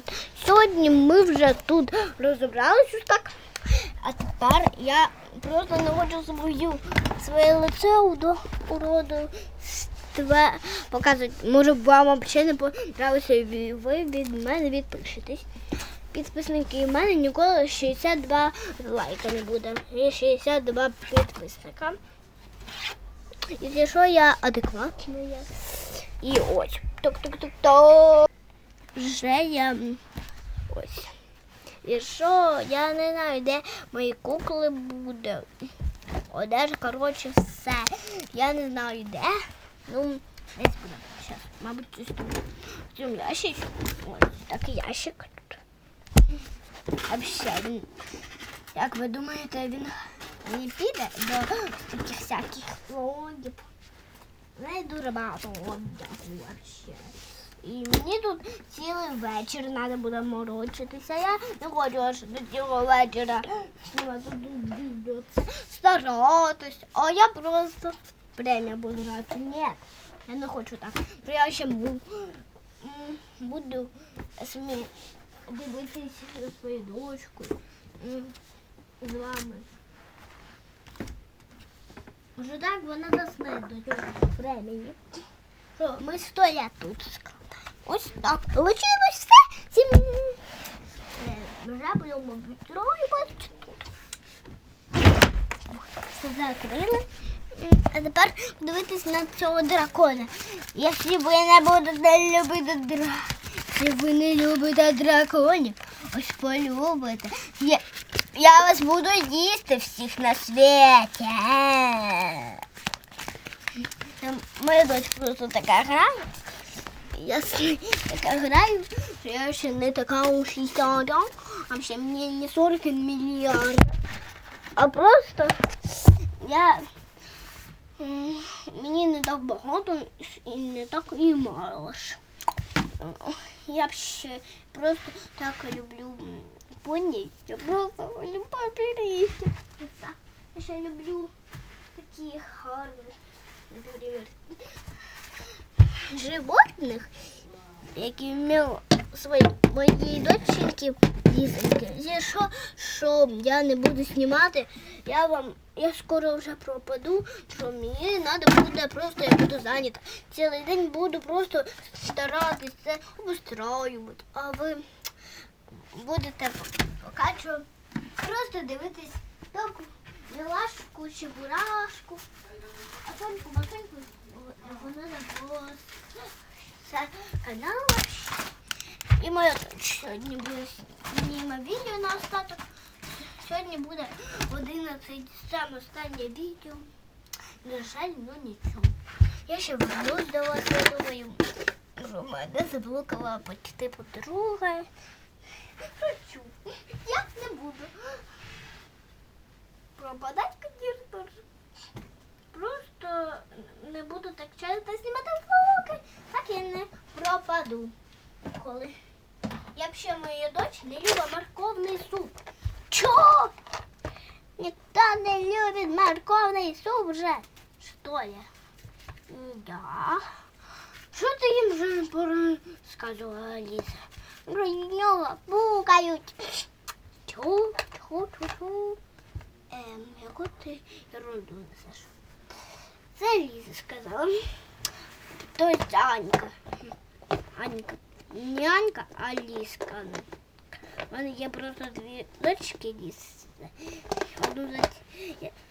Привіт! Сьогодні ми вже тут розібралися так. А тепер я просто не хочу свою своє лице до уроду показувати. Може вам взагалі не подобається, і ви від мене відпишетесь. Підписники в мене ніколи 62 лайка не буде. І 62 підписника. І що я адекватна. І ось. Ток-ток-ток-ток. Вже я ось. І що я не знаю, де мої кукли буде. Одежа, коротше, все. Я не знаю де. Ну, десь буде. Зараз, мабуть, цьому ящичку. Ось такий ящик він. Як ви думаєте, він не піде до таких всяких логів? Не багато одягу вообще. І мені тут цілий вечір треба буде морочитися. Я не хочу аж до цього вечора старатись. А я просто время буду грати. Ні, я не хочу так. Я ще бу- буду самі дивитися за своєю дочкою. З вами. Вже так вона засне до цього времени. Ми стоять тут. Ось так. Получилось все. Цим е, вже будемо відтроювати тут. Все закрили. М, А тепер подивитись на цього дракона. Якщо ви не будете любити драконів, якщо ви не любите драконів, ось полюбите. Я, я вас буду їсти всіх на світі. Там Моя дочь просто така грає. Я з нею така граю, що я ще не така уж і сяда, а ще мені не 40 мільярдів. А просто я м, мені не так багато і не так і мало ж. Я б ще просто так люблю поні. Я просто люблю папірісти. Я ще люблю такі гарні, наприклад, Животних, які вмів свої моїй доченьки дітеньки. Є що, я не буду знімати, я вам я скоро вже пропаду, що мені треба буде просто я буду зайнята. Цілий день буду просто старатися це обустраювати. А ви будете що просто дивитись таку милашку чи бурашку. А тоньку матоньку вона забула це канал. І моя сьогодні буде зніме відео на остаток. Сьогодні буде 11 саме останнє відео. На жаль, ну нічого. Я ще вернусь до вас, я думаю, що мене заблокала почти подруга. Шучу. Я не буду. Пропадать, звісно ж. Просто не буду так часто знімати влоги, так я не пропаду. Коли. Я б моя дочь не любить морковний суп. Чо? Ніхто не любить морковний суп вже. Що я? Да. Що ти їм вже порозказувала, Аліса? Про нього пукають. Чу, чу, чу, чу. Ем, яку ти ерунду несеш? Це Ліза сказала. Тобто Анька. Анька. Не Анька, а Ліска. У мене є просто дві дочки Ліси.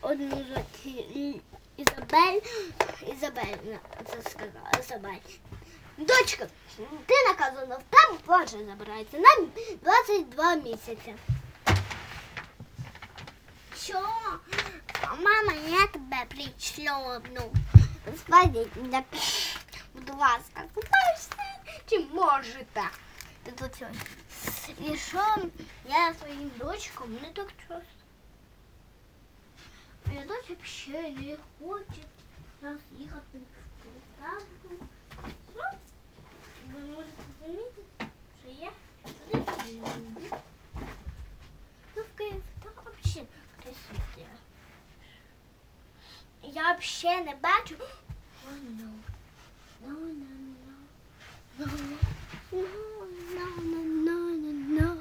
Одну звати, Ізабель. Ізабель це сказала. Ізабель. Дочка, ти наказана, в тебе планшет забирається на 22 місяці. Що? Мама, я тебе пришльобну. Спадіть мене, будь ласка, купаєшся? Чи можете? Ти тут щось. І що я своїм дочкам не так часто. Моя дочка ще не хоче нас їхати в Полтаву. Я взагалі не бачу. Oh, no. No, no, no. No, no, no, no, no.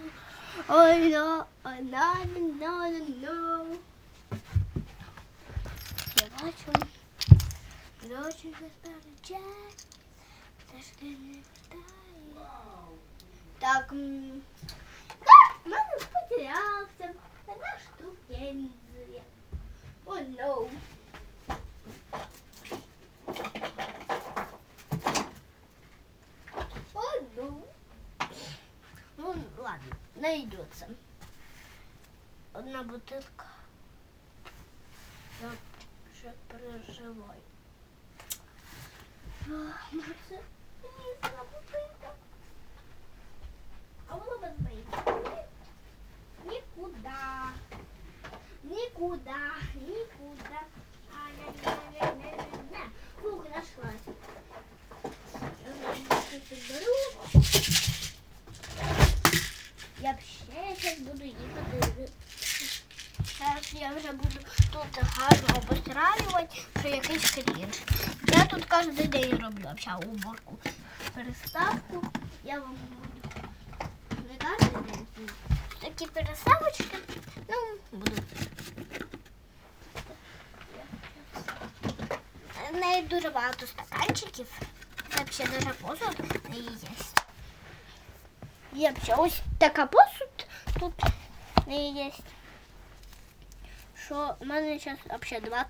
Ой, но, ой, на, на, на, на. Я бачу. Дочі сперечає, теж ти не вертає. Так, мене потерявся. Одна штукензія. О, no. О, ну. Ну, ладно, найдется. Одна бутылка. Я вже переживаю. Ах, Може, це одна бутилка? А воно без моїх. Нікуда. Нікуда. Нікуда. А-ля-ля-ля-ля-ля. Фух, нашлась. Я щось беру. Я ще зараз буду їхати. Зараз я вже буду тут гарно обостраювати, що якийсь крінж. Я тут кожен день уборку. Переставку я вам буду. Не кожен день. Переставочки. Ну, буду. В неї дуже багато стаканчиків. Це взагалі дуже посуд в неї є. Є ще ось така посуд тут в неї є. Що в мене зараз взагалі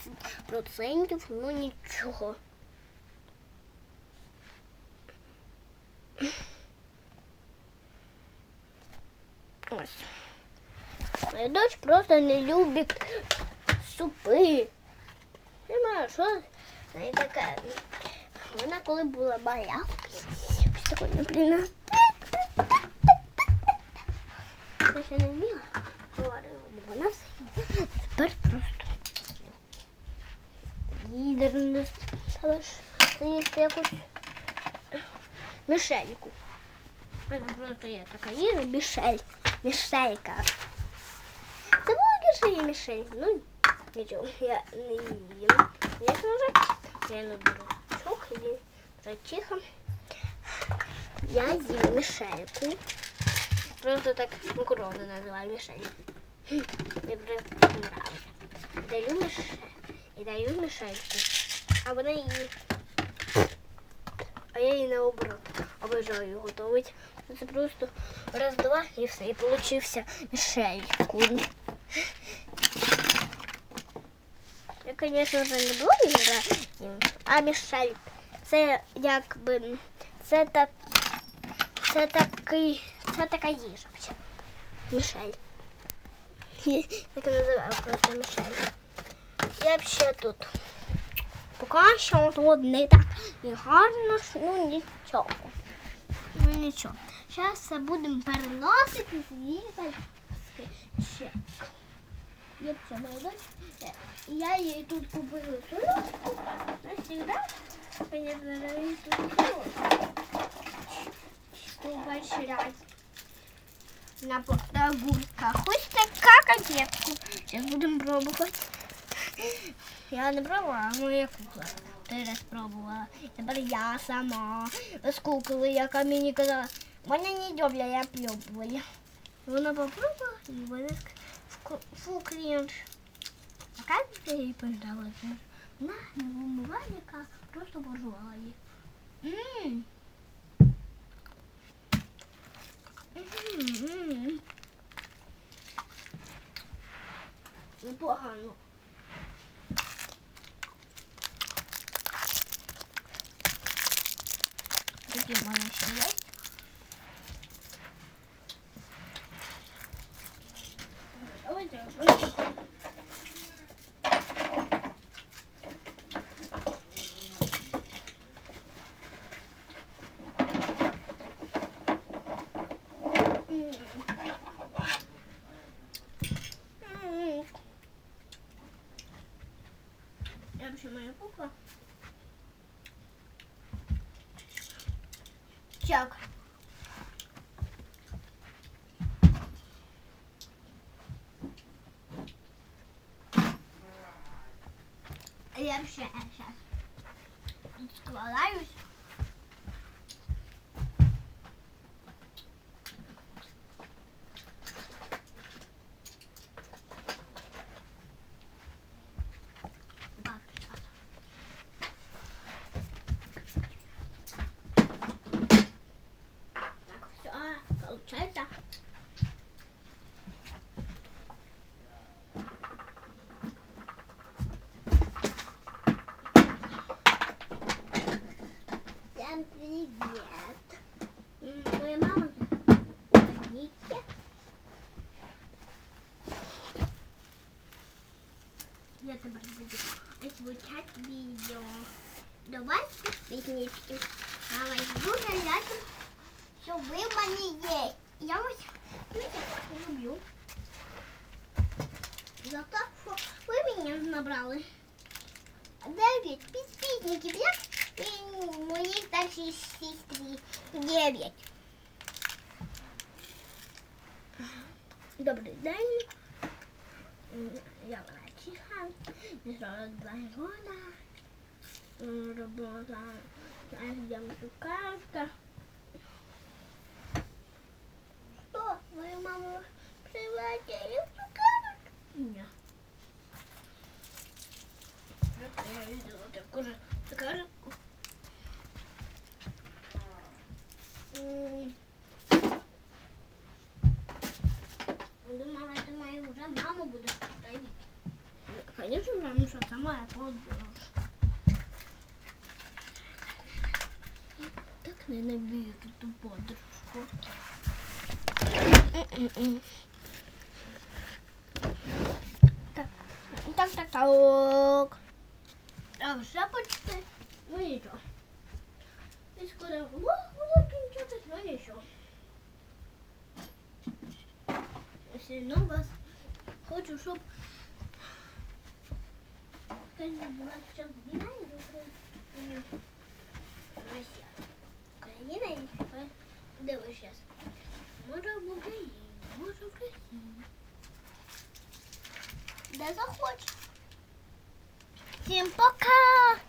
20%, ну нічого. Моя дочь просто не любить супи. Не знаю, що з нею таке. Вона коли була маленька, ось такою, блін, я ще не вміла говорила, бо вона все тепер просто їде не стала ж заїсти якусь мішельку. У мене просто є така їжа, мішель, мішелька. Це було є мішель, ну нічого, я не їм. Я вже, я не беру чук, і вже тихо. Я їм мішельку. Просто так макароны называю мишель. Мне просто нравится. Даю мишель. И даю мишельку. А вона її. А я її наоборот. Обожаю готувати. Це просто раз-два і все. І получився мішельку. Я, звісно, не блогера, а мішель. Це якби. Це так. Це такий. Це така їжа. Мішель. Так і називаю просто Мішель. Я взагалі тут. Поки що тут не так і гарно, ну нічого. Ну нічого. Зараз будемо переносити з'їхати ще. Є це моя дочь. Я їй тут купила солодку. Навсегда. Я їй тут солодку. Пообщрять на огурках. Ось така конфетку. Сейчас будем пробовать. Я не пробувала, а моя кукла. Ти раз пробувала. Тепер я сама з куклою, яка мені казала, не добля, я пробую. Вона попробувала і вона сказала, фу, крінж. А как їй пождала? На, не как просто пожувала її. Ммм. М-м-м. Непогано. Такі в мене ще є. Давайте. М. Я вообще моя кукла. Так. Я вообще сейчас складаюсь. Дев'ять підписників, як і моїй старшій сестрі. Дев'ять. Добрий день. Я Врачиха. зробила два года. М, Робота. Знаєш, моя подруга. Так не набію ту подружку. Так, так, так, так. А вже почти. Ну нічого. І скоро о, буде кінчитись, ну нічого. Все одно вас хочу, щоб Україна була ще війна і. Росія. Україна і тепер де ви зараз? Може в Україні, може в Росії. Де захочеш. Всім пока!